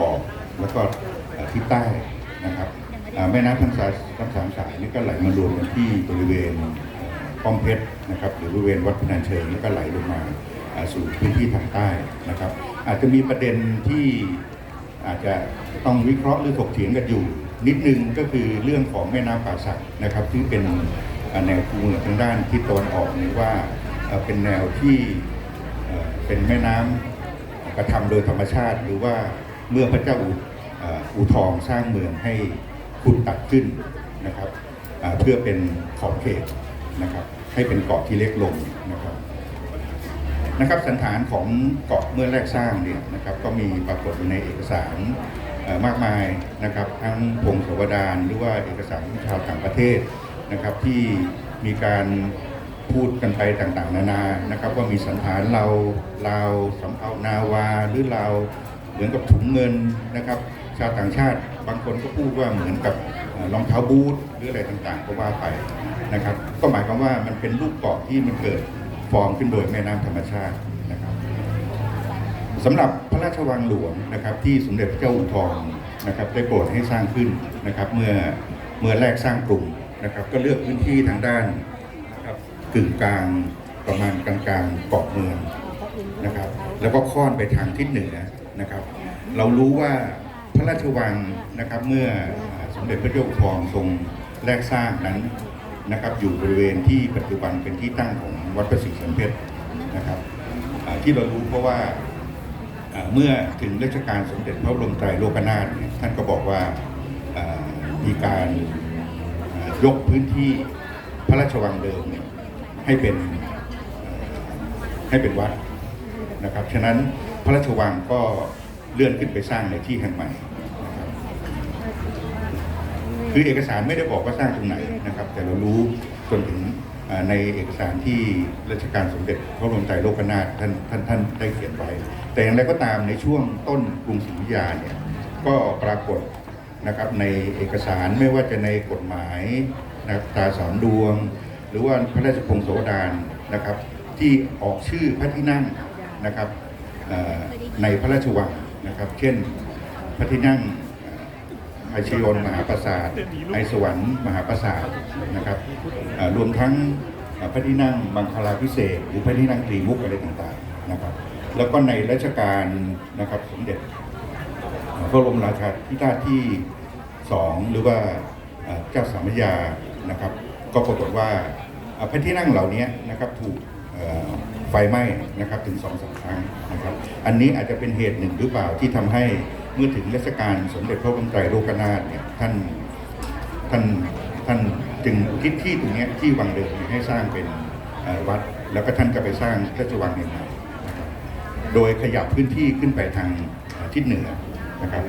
ออกแล้วก็เอ่ใต้นะครับแม่น้ำทั้งสายทั้งสามสายนี่ก็ไหลมารวมกันที่บริเวณป้อมเพชรนะครับหรือบริเวณวัดพนัญเชิงแล้วก็ไหลลงมาสู่พื้นที่ทางใต้นะครับ อาจจะมีประเด็นที่อาจจะต้องวิเคราะห์หรือถกเถียงกันอยู่ นิดนึงก็คือเรื่องของแม่น้ำป่าสักนะครับที่เป็นแนวคูเมืองทางด้านทิศตะวันออกนี่ว่าเป็นแนวที่เอ่อเป็นแม่น้ำกระทำโดยธรรมชาติหรือว่า เมื่อพระเจ้าอูเอ่ทองสร้างเมืองให้ขุดตัดขึ้นนะครับเพื่อเป็นขอบเขตนะครับให้เป็นเกาะที่เล็กลงนะครับนะครับสันฐานของเกาะเมื่อแรกสร้างเนี่ยนะครับก็มีปรากฏอยู่ในเอกสารมากมายนะครับทั้งพงศาวดารหรือว่าเอกสารชาวต่างประเทศนะครับที่มีการพูดกันไปต่างๆ นานานะครับว่ามีสันฐานเราลาวสำเภานาวาหรือเราว เหมือนกับถุงเงินนะครับ ชาวต่างชาติบางคนก็พูดว่าเหมือนกับรองเท้าบูทหรืออะไรต่างๆ ก็ว่าไปนะครับ ก็หมายความว่ามันเป็นรูปเกาะที่มันเกิดฟอร์มขึ้นโดยแม่น้ำธรรมชาตินะครับสำหรับพระราชวังหลวงนะครับที่สมเด็จพระเจ้าอู่ทองนะครับได้โปรดให้สร้างขึ้นนะครับ เมื่อเมื่อแรกสร้างกรุงนะครับ ก็เลือกพื้นที่ทางด้านนะครับกึ่งกลางประมาณกลางๆเกาะเมืองนะครับ แล้วก็ค่อนไปทางทิศเหนือ นะครับ เรารู้ว่าพระราชวังนะครับเมื่อสมเด็จพระเจ้าอู่ทองทรงแรกสร้างนั้นนะครับ อยู่บริเวณที่ปัจจุบันเป็นที่ตั้งของวัดประสิทธิ์สันเพชรนะครับที่เรารู้เพราะว่าเมื่อถึงรัชกาลสมเด็จพระบรมไตรโลกนาถท่านก็บอกว่ามีการยกพื้นที่พระราชวังเดิมให้เป็นให้เป็นวัดนะครับ ฉะนั้น พระราชวังก็เลื่อนขึ้นไปสร้างในที่แห่งใหม่นะครับคือเอกสารไม่ได้บอกว่าสร้างตรงไหนนะครับ แต่เรารู้จนถึงในเอกสารที่รัชกาลสมเด็จพระบรมไตรโลกนาถท่านท่านท่านได้เขียนไว้ แต่อย่างไรก็ตามในช่วงต้นกรุงศรีอยุธยาเนี่ยก็ปรากฏนะครับในเอกสารไม่ว่าจะในกฎหมายนะตราสอนดวง หรือว่าพระราชพงศาวดารนะครับ ที่ออกชื่อพระที่นั่งนะครับ ในพระราชวังนะครับ เช่น พระที่นั่งอ่อไอชยนมหาปราสาทไอสวรรค์มหาปราสาทนะครับรวมทั้งพระที่นั่งมังคลาพิเศษ หรือพระที่นั่งตรีมุกอะไรต่างๆนะครับ แล้วก็ในรัชกาลนะครับสมเด็จพระบรมราชาธิราชที่สองหรือว่าเจ้าสามยานะครับ ก็ปรากฏว่าพระที่นั่งเหล่านี้นะครับถูก ฟไหม้นะครับถึงสองสามครั้งนะครับอันนี้อาจจะเป็นเหตุหนึ่งหรือเปล่าที่ทำให้เมื่อถึงรัชกาลสมเด็จพระบรมไตรโลกนาถเนี่ยท่านท่านท่านจึงคิดที่ตรงนี้ที่วังเดิมให้สร้างเป็นวัด แล้วก็ท่านก็ไปสร้างพระราชวังใหม่ๆนะครับโดยขยับพื้นที่ขึ้นไปทางทิศเหนือนะครับ